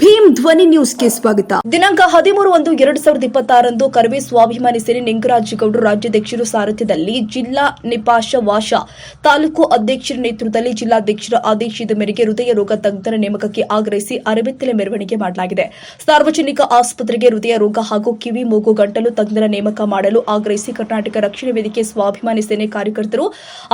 ಭೀಮ್ ಧ್ವನಿ ನ್ಯೂಸ್ಗೆ ಸ್ವಾಗತ. ದಿನಾಂಕ ಹದಿಮೂರು ಒಂದು ಎರಡು ಸಾವಿರದ ಇಪ್ಪತ್ತಾರಂದು ಕರವೇ ಸ್ವಾಭಿಮಾನಿ ಸೇನೆ ನಿಂಗರಾಜಗೌಡರು ರಾಜ್ಯಾಧ್ಯಕ್ಷರು ಸಾರಥ್ಯದಲ್ಲಿ ಜಿಲ್ಲಾ ನಿಪಾಶ ವಾಶ ತಾಲೂಕು ಅಧ್ಯಕ್ಷರ ನೇತೃತ್ವದಲ್ಲಿ ಜಿಲ್ಲಾಧ್ಯಕ್ಷರ ಆದೇಶದ ಮೇರೆಗೆ ಹೃದಯ ರೋಗ ತಜ್ಞರ ನೇಮಕಕ್ಕೆ ಆಗ್ರಹಿಸಿ ಅರೆಬೆತ್ತಲೆ ಮೆರವಣಿಗೆ ಮಾಡಲಾಗಿದೆ. ಸಾರ್ವಜನಿಕ ಆಸ್ಪತ್ರೆಗೆ ಹೃದಯ ರೋಗ ಹಾಗೂ ಕಿವಿ ಮೂಗು ಗಂಟಲು ತಜ್ಞರ ನೇಮಕ ಮಾಡಲು ಆಗ್ರಹಿಸಿ ಕರ್ನಾಟಕ ರಕ್ಷಣಾ ವೇದಿಕೆ ಸ್ವಾಭಿಮಾನಿ ಸೇನೆ ಕಾರ್ಯಕರ್ತರು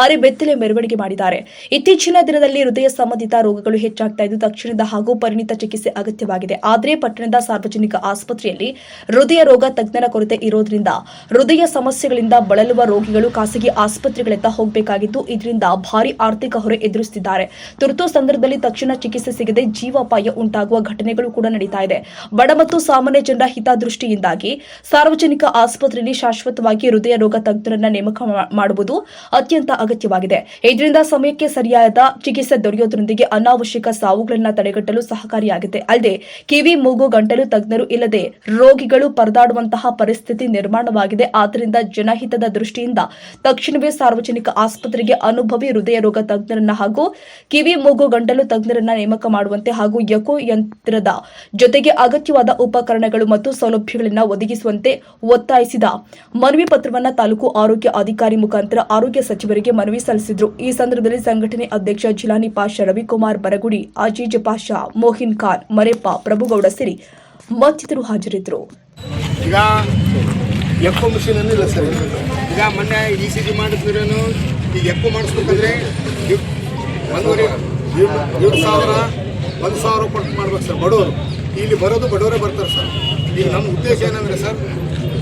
ಅರೆಬೆತ್ತಲೆ ಮೆರವಣಿಗೆ ಮಾಡಿದ್ದಾರೆ. ಇತ್ತೀಚಿನ ದಿನದಲ್ಲಿ ಹೃದಯ ಸಂಬಂಧಿತ ರೋಗಗಳು ಹೆಚ್ಚಾಗ್ತಾ ಇದ್ದು, ತಕ್ಷಣದ ಹಾಗೂ ಪರಿಣಿತ ಚಿಕಿತ್ಸೆ ಅಗತ್ಯವಾಗಿದೆ. ಆದರೆ ಪಟ್ಟಣದ ಸಾರ್ವಜನಿಕ ಆಸ್ಪತ್ರೆಯಲ್ಲಿ ಹೃದಯ ರೋಗ ತಜ್ಞರ ಕೊರತೆ ಇರೋದ್ರಿಂದ ಹೃದಯ ಸಮಸ್ಯೆಗಳಿಂದ ಬಳಲುವ ರೋಗಿಗಳು ಖಾಸಗಿ ಆಸ್ಪತ್ರೆಗಳತ್ತ ಹೋಗಬೇಕಾಗಿದ್ದು, ಇದರಿಂದ ಭಾರಿ ಆರ್ಥಿಕ ಹೊರೆ ಎದುರಿಸುತ್ತಿದ್ದಾರೆ ತುರ್ತು ಸಂದರ್ಭದಲ್ಲಿ ತಕ್ಷಣ ಚಿಕಿತ್ಸೆ ಸಿಗದೆ ಜೀವಾಪಾಯ ಉಂಟಾಗುವ ಘಟನೆಗಳು ಕೂಡ ನಡೀತಾ ಇದೆ. ಬಡ ಮತ್ತು ಸಾಮಾನ್ಯ ಜನರ ಹಿತದೃಷ್ಟಿಯಿಂದಾಗಿ ಸಾರ್ವಜನಿಕ ಆಸ್ಪತ್ರೆಯಲ್ಲಿ ಶಾಶ್ವತವಾಗಿ ಹೃದಯ ರೋಗ ತಜ್ಞರನ್ನ ನೇಮಕ ಮಾಡುವುದು ಅತ್ಯಂತ ಅಗತ್ಯವಾಗಿದೆ. ಇದರಿಂದ ಸಮಯಕ್ಕೆ ಸರಿಯಾದ ಚಿಕಿತ್ಸೆ ದೊರೆಯೋದ್ರೊಂದಿಗೆ ಅನಾವಶ್ಯಕ ಸಾವುಗಳನ್ನು ತಡೆಗಟ್ಟಲು ಸಹಕಾರಿಯಾಗಿದೆ ಅಲ್ಲದೆ ಕಿವಿ ಮೂಗು ಗಂಟಲು ತಜ್ಞರು ಇಲ್ಲದೆ ರೋಗಿಗಳು ಪರದಾಡುವಂತಹ ಪರಿಸ್ಥಿತಿ ನಿರ್ಮಾಣವಾಗಿದೆ. ಆದ್ದರಿಂದ ಜನಹಿತದ ದೃಷ್ಟಿಯಿಂದ ತಕ್ಷಣವೇ ಸಾರ್ವಜನಿಕ ಆಸ್ಪತ್ರೆಗೆ ಅನುಭವಿ ಹೃದಯ ರೋಗ ತಜ್ಞರನ್ನ ಹಾಗೂ ಕಿವಿ ಮೂಗು ಗಂಟಲು ತಜ್ಞರನ್ನ ನೇಮಕ ಮಾಡುವಂತೆ ಹಾಗೂ ಯಕೋ ಯಂತ್ರದ ಜೊತೆಗೆ ಅಗತ್ಯವಾದ ಉಪಕರಣಗಳು ಮತ್ತು ಸೌಲಭ್ಯಗಳನ್ನು ಒದಗಿಸುವಂತೆ ಒತ್ತಾಯಿಸಿದ ಮನವಿ ಪತ್ರವನ್ನ ತಾಲೂಕು ಆರೋಗ್ಯ ಅಧಿಕಾರಿ ಮುಖಾಂತರ ಆರೋಗ್ಯ ಸಚಿವರಿಗೆ ಮನವಿ ಸಲ್ಲಿಸಿದರು. ಈ ಸಂದರ್ಭದಲ್ಲಿ ಸಂಘಟನೆ ಅಧ್ಯಕ್ಷ ಜಿಲಾನಿ ಪಾಷಾ ರವಿಕುಮಾರ್ ಬರಗುಡಿ, ಅಜೀಜ್ ಪಾಷಾ, ಮೋಹಿನ್ ಖಾನ್ ಮರೆಪ್ಪ ಪ್ರಭುಗೌಡ ಸಿರಿ ಮತ್ತಿತರು ಹಾಜರಿದ್ದರು. ಈಗ ಎಕ್ಕೋ ಮಿಷಿನ್ ಅನ್ನಿಲ್ಲ ಸರ್. ಈಗ ಮೊನ್ನೆ ಇ ಸಿ ಜಿ ಮಾಡಿದ್ರೇನು ಈಗ ಎಕ್ಕೋ ಮಾಡಿಸ್ಬೇಕಂದ್ರೆ ಒಂದೂವರೆ ಏಳು ಸಾವಿರ, ಒಂದು ಸಾವಿರ ಕೊಟ್ಟು ಮಾಡ್ಬೇಕು ಸರ್ ಬಡವರು. ಇಲ್ಲಿ ಬರೋದು ಬಡವರೇ ಬರ್ತಾರೆ ಸರ್. ಈಗ ನಮ್ಮ ಉದ್ದೇಶ ಏನಂದ್ರೆ ಸರ್,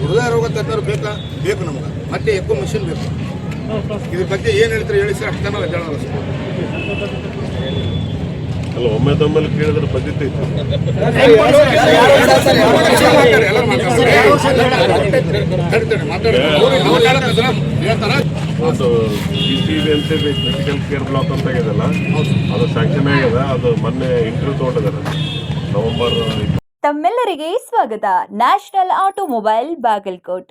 ಹೃದಯ ರೋಗ ತಜ್ಞರು ಬೇಕಾ? ಬೇಕು ನಮ್ಗೆ. ಮತ್ತೆ ಎಕ್ಕೋ ಮಿಷಿನ್ ಬೇಕು. ಇದ್ರ ಬಗ್ಗೆ ಏನು ಹೇಳ್ತಾರೆ ಹೇಳಿ ಸರ್? ಅಷ್ಟು ಹೇಳೋರು ಸರ್. ಅಲ್ಲ ಒಮ್ಮೆ ತಮ್ಮಲ್ಲಿ ಕೇಳಿದ್ರೆ ಪದ್ಧತಿ ಇತ್ತು ಎಲ್ಲ ಮಾತಾಡ್ತಾರೆ ತಡಿ, ತಡಿ, ಮಾತಾಡಿ. ಅವ್ರು- ಅವ್ರು ಹೇಳಕ್ಕಂದ್ರೆ ಹೇಳ್ತಾರ ಒಂದು ಬಿ ಸಿ ಬಿ ಅಂತ ಕ್ರಿಟಿಕಲ್ ಕೇರ್ ಬ್ಲಾಕ್ ಅಂತ ಇದೆಲ್ಲ ಅದು ಸ್ಯಾಂಕ್ಷನ್ ಆಗ್ಯದ ಅದು ಮೊನ್ನೆ ಇಂಟರ್ವ್ಯೂ ತಗೊಂಡಿದ್ದಾರೆ. ನವೆಂಬರ್ ತಮ್ಮೆಲ್ಲರಿಗೆ ಸ್ವಾಗತ. National automobile Bagalkot